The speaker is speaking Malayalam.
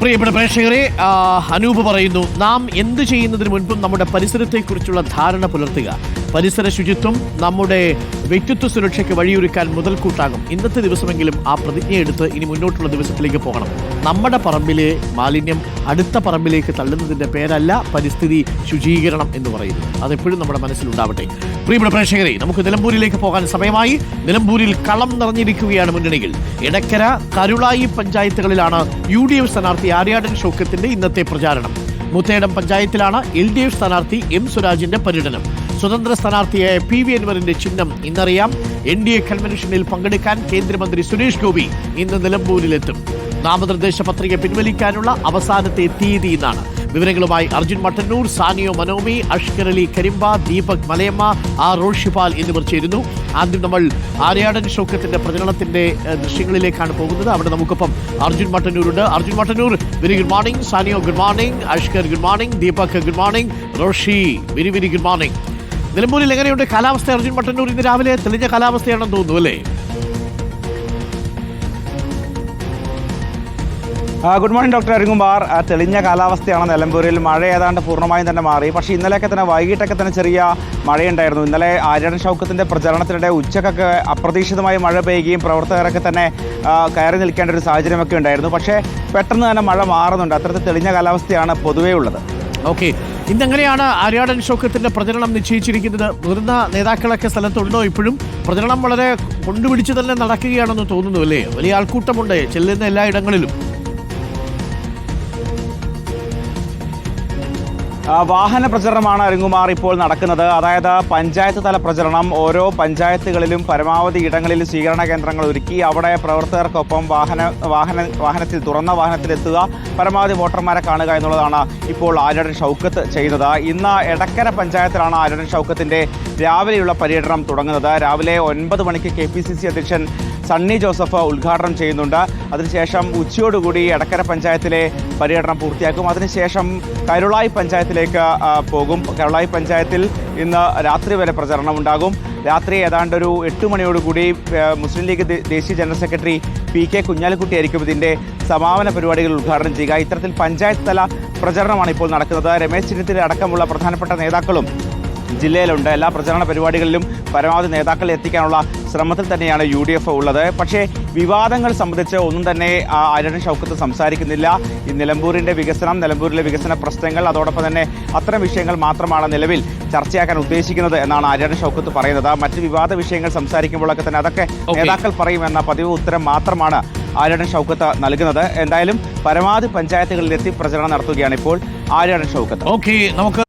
പ്രിയപ്പെട്ട പ്രേക്ഷകരെ അനൂപ് പറയുന്നു നാം എന്ത് ചെയ്യുന്നതിന് മുൻപും നമ്മുടെ പരിസരത്തെക്കുറിച്ചുള്ള ധാരണ പുലർത്തുക. പരിസര ശുചിത്വം നമ്മുടെ വ്യക്തിത്വ സുരക്ഷയ്ക്ക് വഴിയൊരുക്കാൻ മുതൽക്കൂട്ടാകും. ഇന്നത്തെ ദിവസമെങ്കിലും ആ പ്രതിജ്ഞ എടുത്ത് ഇനി മുന്നോട്ടുള്ള ദിവസത്തിലേക്ക് പോകണം. നമ്മുടെ പറമ്പിലെ മാലിന്യം അടുത്ത പറമ്പിലേക്ക് തള്ളുന്നതിന്റെ പേരല്ല പരിസ്ഥിതി ശുചീകരണം എന്ന് പറയുന്നത്. അതെപ്പോഴും നമ്മുടെ മനസ്സിലുണ്ടാവട്ടെ. പ്രിയപ്പെട്ട പ്രേക്ഷകരെ നമുക്ക് നിലമ്പൂരിലേക്ക് പോകാൻ സമയമായി. നിലമ്പൂരിൽ കളം നിറഞ്ഞിരിക്കുകയാണ് മുന്നണികൾ. ഇടക്കര കരുളായി പഞ്ചായത്തുകളിലാണ് യു ഡി എഫ് സ്ഥാനാർത്ഥി ആര്യാടൻ ഷോക്കത്തിന്റെ ഇന്നത്തെ പ്രചാരണം. മുത്തേടം പഞ്ചായത്തിലാണ് എൽ ഡി എഫ് സ്ഥാനാർത്ഥി എം സ്വരാജിന്റെ പര്യടനം. സ്വതന്ത്ര സ്ഥാനാർത്ഥിയായ പി വി അൻവറിന്റെ ചിഹ്നം ഇന്നറിയാം. എൻ ഡി എ കൺവെൻഷനിൽ പങ്കെടുക്കാൻ കേന്ദ്രമന്ത്രി സുരേഷ് ഗോപി ഇന്ന് നിലമ്പൂരിലെത്തും. നാമനിർദ്ദേശ പത്രിക പിൻവലിക്കാനുള്ള അവസാനത്തെ തീയതി ഇന്നാണ്. വിവരങ്ങളുമായി അർജുൻ മട്ടന്നൂർ സാനിയോ മനോമി അഷ്കർ അലി കരിമ്പ ദീപക് മലയമ്മ ആർ റോഷിപാൽ എന്നിവർ ചേരുന്നു. ആദ്യം നമ്മൾ ആര്യാടൻ ഷോക്കത്തിന്റെ പ്രചരണത്തിന്റെ ദൃശ്യങ്ങളിലേക്കാണ് പോകുന്നത്. അവിടെ നമുക്കൊപ്പം Arjun മട്ടന്നൂരുണ്ട്. Arjun Mattannur very good morning Saniyo good morning Ashkar good morning Deepak good morning Roshi very very good morning നിലമ്പൂരിൽ എങ്ങനെയുണ്ട് കാലാവസ്ഥ? അർജുൻ മട്ടന്നൂർ ഇന്ന് രാവിലെ തെളിഞ്ഞ കാലാവസ്ഥയാണെന്ന് തോന്നുന്നു അല്ലേ? ഗുഡ് മോർണിംഗ് ഡോക്ടർ അരുങ്കുമാർ തെളിഞ്ഞ കാലാവസ്ഥയാണ് നിലമ്പൂരിൽ. മഴ ഏതാണ്ട് പൂർണമായും തന്നെ മാറി. പക്ഷേ ഇന്നലെയൊക്കെ തന്നെ വൈകിട്ടൊക്കെ തന്നെ ചെറിയ മഴയുണ്ടായിരുന്നു. ഇന്നലെ ആര്യടൻ ഷൗക്കത്തിന്റെ പ്രചരണത്തിനിടെ ഉച്ചക്കൊക്കെ അപ്രതീക്ഷിതമായി മഴ പെയ്യുകയും പ്രവർത്തകരൊക്കെ തന്നെ കയറി നിൽക്കേണ്ട ഒരു സാഹചര്യമൊക്കെ ഉണ്ടായിരുന്നു. പക്ഷേ പെട്ടെന്ന് തന്നെ മഴ മാറുന്നുണ്ട്. അത്തരത്തിൽ തെളിഞ്ഞ കാലാവസ്ഥയാണ് പൊതുവേ ഉള്ളത്. ഓക്കെ. ഇന്നെങ്ങനെയാണ് ആര്യാടൻ ഷോക്കത്തിന്റെ പ്രചരണം നിശ്ചയിച്ചിരിക്കുന്നത്. മുതിർന്ന നേതാക്കളൊക്കെ സ്ഥലത്തുണ്ടോ ഇപ്പോഴും? പ്രചരണം വളരെ കൊണ്ടുപിടിച്ച് തന്നെ നടക്കുകയാണെന്ന് തോന്നുന്നു അല്ലേ? വലിയ ആൾക്കൂട്ടമുണ്ട് ചെല്ലുന്ന എല്ലായിടങ്ങളിലും വാഹന പ്രചരണമാണ് അരുങ്കുമാർ ഇപ്പോൾ നടക്കുന്നത്. അതായത് പഞ്ചായത്ത് തല പ്രചരണം. ഓരോ പഞ്ചായത്തുകളിലും പരമാവധി ഇടങ്ങളിൽ സ്വീകരണ കേന്ദ്രങ്ങൾ ഒരുക്കി അവിടെ പ്രവർത്തകർക്കൊപ്പം വാഹന വാഹന വാഹനത്തിൽ തുറന്ന വാഹനത്തിലെത്തുക പരമാവധി വോട്ടർമാരെ കാണുക എന്നുള്ളതാണ് ഇപ്പോൾ ആര്യടൻ ഷൗക്കത്ത് ചെയ്യുന്നത്. ഇന്ന് എടക്കര പഞ്ചായത്തിലാണ് ആര്യടൻ ഷൗക്കത്തിന്റെ രാവിലെയുള്ള പര്യടനം തുടങ്ങുന്നത്. രാവിലെ ഒൻപത് മണിക്ക് കെ പി സി സി അധ്യക്ഷൻ സണ്ണി ജോസഫ് ഉദ്ഘാടനം ചെയ്യുന്നുണ്ട്. അതിനുശേഷം ഉച്ചയോടുകൂടി എടക്കര പഞ്ചായത്തിലെ പര്യടനം പൂർത്തിയാക്കും. അതിനുശേഷം കരുളായി പഞ്ചായത്തിലേക്ക് പോകും. കരുളായി പഞ്ചായത്തിൽ ഇന്ന് രാത്രി വരെ പ്രചരണം ഉണ്ടാകും. രാത്രി ഏതാണ്ട് ഒരു എട്ട് മണിയോടുകൂടി മുസ്ലിം ലീഗ് ദേശീയ ജനറൽ സെക്രട്ടറി പി കെ കുഞ്ഞാലിക്കുട്ടിയായിരിക്കും ഇതിന്റെ സമാപന പരിപാടികൾ ഉദ്ഘാടനം ചെയ്യുക. ഇത്തരത്തിൽ പഞ്ചായത്ത് തല പ്രചരണമാണ് ഇപ്പോൾ നടക്കുന്നത്. രമേശ് ചെന്നിത്തല അടക്കമുള്ള പ്രധാനപ്പെട്ട നേതാക്കളും ജില്ലയിലുണ്ട്. എല്ലാ പ്രചരണ പരിപാടികളിലും പരമാവധി നേതാക്കളെ എത്തിക്കാനുള്ള ശ്രമത്തിൽ തന്നെയാണ് യു ഡി എഫ് ഉള്ളത്. പക്ഷേ വിവാദങ്ങൾ സംബന്ധിച്ച് ഒന്നും തന്നെ ആ, ആര്യടൻ ഷൗക്കത്ത് സംസാരിക്കുന്നില്ല. ഈ നിലമ്പൂരിന്റെ വികസനം നിലമ്പൂരിലെ വികസന പ്രശ്നങ്ങൾ അതോടൊപ്പം തന്നെ അത്തരം വിഷയങ്ങൾ മാത്രമാണ് നിലവിൽ ചർച്ചയാക്കാൻ ഉദ്ദേശിക്കുന്നത് എന്നാണ് അരുൺ ഷൗക്കത്ത് പറയുന്നത്. മറ്റ് വിവാദ വിഷയങ്ങൾ സംസാരിക്കുമ്പോഴൊക്കെ തന്നെ അതൊക്കെ നേതാക്കൾ പറയുമെന്ന പതിവ് ഉത്തരം മാത്രമാണ് ആര്യാടൻ ഷൗക്കത്ത് നൽകുന്നത്. എന്തായാലും പരമാവധി പഞ്ചായത്തുകളിലെത്തി പ്രചരണം നടത്തുകയാണ് ഇപ്പോൾ ആര്യാടൻ ഷൗക്കത്ത്. ഓക്കെ നമുക്ക്